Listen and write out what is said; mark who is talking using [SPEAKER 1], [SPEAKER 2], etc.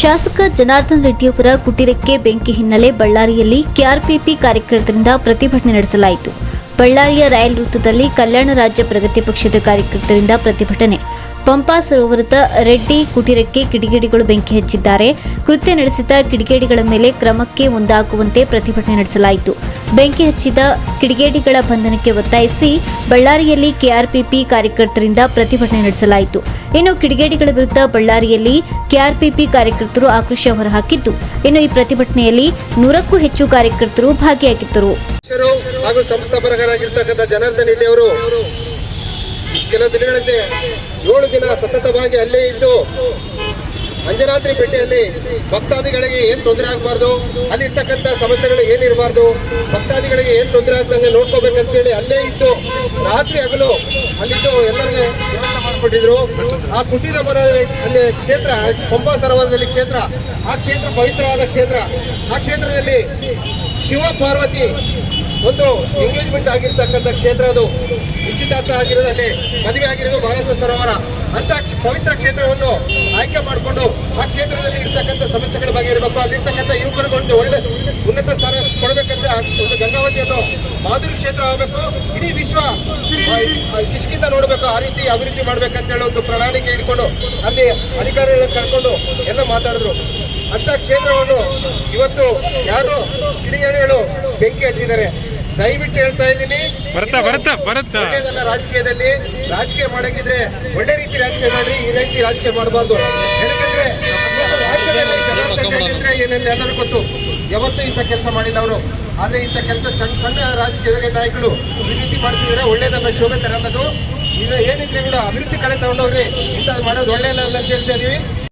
[SPEAKER 1] ಶಾಸಕ ಜನಾರ್ದನ್ ರೆಡ್ಡಿಯವರ ಕುಟೀರಕ್ಕೆ ಬೆಂಕಿ ಹಿನ್ನೆಲೆ ಬಳ್ಳಾರಿಯಲ್ಲಿ ಕೆಆರ್ಪಿಪಿ ಕಾರ್ಯಕರ್ತರಿಂದ ಪ್ರತಿಭಟನೆ ನಡೆಸಲಾಯಿತು. ಬಳ್ಳಾರಿಯ ರಾಯಲ್ ವೃತ್ತದಲ್ಲಿ ಕಲ್ಯಾಣ ರಾಜ್ಯ ಪ್ರಗತಿ ಪಕ್ಷದ ಕಾರ್ಯಕರ್ತರಿಂದ ಪ್ರತಿಭಟನೆ. ಪಂಪಾ ಸರೋವರದ ರೆಡ್ಡಿ ಕುಟೀರಕ್ಕೆ ಕಿಡಿಗೇಡಿಗಳು ಬೆಂಕಿ ಹಚ್ಚಿದ್ದಾರೆ. ಕೃತ್ಯ ನಡೆಸಿದ ಕಿಡಿಗೇಡಿಗಳ ಮೇಲೆ ಕ್ರಮಕ್ಕೆ ಮುಂದಾಗುವಂತೆ ಪ್ರತಿಭಟನೆ ನಡೆಸಲಾಯಿತು. ಬೆಂಕಿ ಹಚ್ಚಿದ ಕಿಡಿಗೇಡಿಗಳ ಬಂಧನಕ್ಕೆ ಒತ್ತಾಯಿಸಿ ಬಳ್ಳಾರಿಯಲ್ಲಿ ಕೆಆರ್ಪಿಪಿ ಕಾರ್ಯಕರ್ತರಿಂದ ಪ್ರತಿಭಟನೆ ನಡೆಸಲಾಯಿತು. ಇನ್ನು ಕಿಡಿಗೇಡಿಗಳ ವಿರುದ್ಧ ಬಳ್ಳಾರಿಯಲ್ಲಿ ಕೆಆರ್ಪಿಪಿ ಕಾರ್ಯಕರ್ತರು ಆಕ್ರೋಶ ಹೊರಹಾಕಿದ್ದು, ಇನ್ನು ಈ ಪ್ರತಿಭಟನೆಯಲ್ಲಿ ನೂರಕ್ಕೂ ಹೆಚ್ಚು ಕಾರ್ಯಕರ್ತರು ಭಾಗಿಯಾಗಿದ್ದರು.
[SPEAKER 2] ಹಾಗೂ ಸಂಸ್ಥಾಪಕರಾಗಿರ್ತಕ್ಕಂಥ ಜನಾರ್ದನ್ ರೆಡ್ಡಿ ಅವರು ಕೆಲವು ದಿನಗಳಿಂದ ಏಳು ದಿನ ಸತತವಾಗಿ ಅಲ್ಲೇ ಇದ್ದು ಅಂಜನಾದ್ರಿ ಪೇಟೆಯಲ್ಲಿ ಭಕ್ತಾದಿಗಳಿಗೆ ಏನ್ ತೊಂದರೆ ಆಗಬಾರ್ದು? ಅಲ್ಲಿರ್ತಕ್ಕಂಥ ಸಮಸ್ಯೆಗಳು ಏನಿರಬಾರ್ದು? ಭಕ್ತಾದಿಗಳಿಗೆ ಏನ್ ತೊಂದರೆ ಆಗ್ದಂಗೆ ನೋಡ್ಕೋಬೇಕಂತೇಳಿ ಅಲ್ಲೇ ಇದ್ದು ರಾತ್ರಿ ಹಗಲು ಅಲ್ಲಿದ್ದು ಎಲ್ಲರಿಗೆ ವ್ಯವಸ್ಥೆ ಮಾಡಿಕೊಟ್ಟಿದ್ರು. ಆ ಕುಟೀರ ಮರ ಅಲ್ಲಿ ಕ್ಷೇತ್ರ ಪಂಪಾ ಸರೋವರದಲ್ಲಿ ಕ್ಷೇತ್ರ, ಆ ಕ್ಷೇತ್ರ ಪವಿತ್ರವಾದ ಕ್ಷೇತ್ರ. ಆ ಕ್ಷೇತ್ರದಲ್ಲಿ ಶಿವ ಪಾರ್ವತಿ ಒಂದು ಎಂಗೇಜ್ಮೆಂಟ್ ಆಗಿರ್ತಕ್ಕಂಥ ಕ್ಷೇತ್ರ ಅದು. ನಿಶ್ಚಿತಾರ್ಥ ಆಗಿರೋದು ಅಲ್ಲಿ. ಮದುವೆ ಆಗಿರೋದು ಮಾನಸ ಸರೋವರ ಅಂತ ಪವಿತ್ರ ಕ್ಷೇತ್ರವನ್ನು ಆಯ್ಕೆ ಮಾಡಿಕೊಂಡು ಆ ಕ್ಷೇತ್ರದಲ್ಲಿ ಇರ್ತಕ್ಕಂಥ ಸಮಸ್ಯೆಗಳ ಬಗ್ಗೆ ಇರಬೇಕು. ಅಲ್ಲಿರ್ತಕ್ಕಂಥ ಯುವಕರಿಗೊಂದು ಒಳ್ಳೆ ಉನ್ನತ ಸ್ಥಾನ ಕೊಡಬೇಕಂತ ಒಂದು ಗಂಗಾವತಿಯನ್ನು ಮಾದರಿ ಕ್ಷೇತ್ರ ಆಗಬೇಕು. ಇಡೀ ವಿಶ್ವ ಕಿಷ್ಕಿಂದ ನೋಡಬೇಕು. ಆ ರೀತಿ ಅಭಿವೃದ್ಧಿ ಮಾಡ್ಬೇಕಂತ ಹೇಳಿ ಒಂದು ಪ್ರಣಾಳಿಕೆ ಇಟ್ಕೊಂಡು ಅಲ್ಲಿ ಅಧಿಕಾರಿಗಳನ್ನ ಕರ್ಕೊಂಡು ಎಲ್ಲ ಮಾತಾಡಿದ್ರು. ಅಂತ ಕ್ಷೇತ್ರವನ್ನು ಇವತ್ತು ಯಾರು ಕಿಡಿಗೇಡಿಗಳು ಬೆಂಕಿ ಹಚ್ಚಿದ್ದಾರೆ. ದಯವಿಟ್ಟು ಹೇಳ್ತಾ ಇದ್ದೀನಿ
[SPEAKER 3] ಬರುತ್ತಾ ಬರುತ್ತಾ ಬರುತ್ತಾ?
[SPEAKER 2] ಒಳ್ಳೇದಲ್ಲ ರಾಜಕೀಯದಲ್ಲಿ. ರಾಜಕೀಯ ಮಾಡಕ್ಕಿದ್ರೆ ಒಳ್ಳೆ ರೀತಿ ರಾಜಕೀಯ ಮಾಡ್ರಿ ಈ ರೀತಿ ರಾಜಕೀಯ ಮಾಡಬಾರ್ದು. ಯಾಕಂದ್ರೆ ರಾಜ್ಯದಲ್ಲಿ ಏನೆಲ್ಲ ಎಲ್ಲರೂ ಗೊತ್ತು ಯಾವತ್ತೂ ಇಂಥ ಕೆಲಸ ಮಾಡಿಲ್ಲ ಅವರು. ಆದ್ರೆ ಇಂಥ ಕೆಲಸ ಸಣ್ಣ ಸಣ್ಣ ರಾಜಕೀಯ ನಾಯಕರು ಈ ರೀತಿ ಮಾಡ್ತಿದ್ರೆ ಒಳ್ಳೇದಲ್ಲ ಶೋಭೆ ತರ ಅನ್ನೋದು ಇದು ಏನಿದ್ರೆ ಕೂಡ ಅಭಿವೃದ್ಧಿ ಕಡೆ ತಗೊಂಡವ್ರಿ ಇಂಥದ್ದು ಮಾಡೋದು ಒಳ್ಳೇದಲ್ಲ ಅಂತ ಹೇಳ್ತಾ ಇದೀವಿ.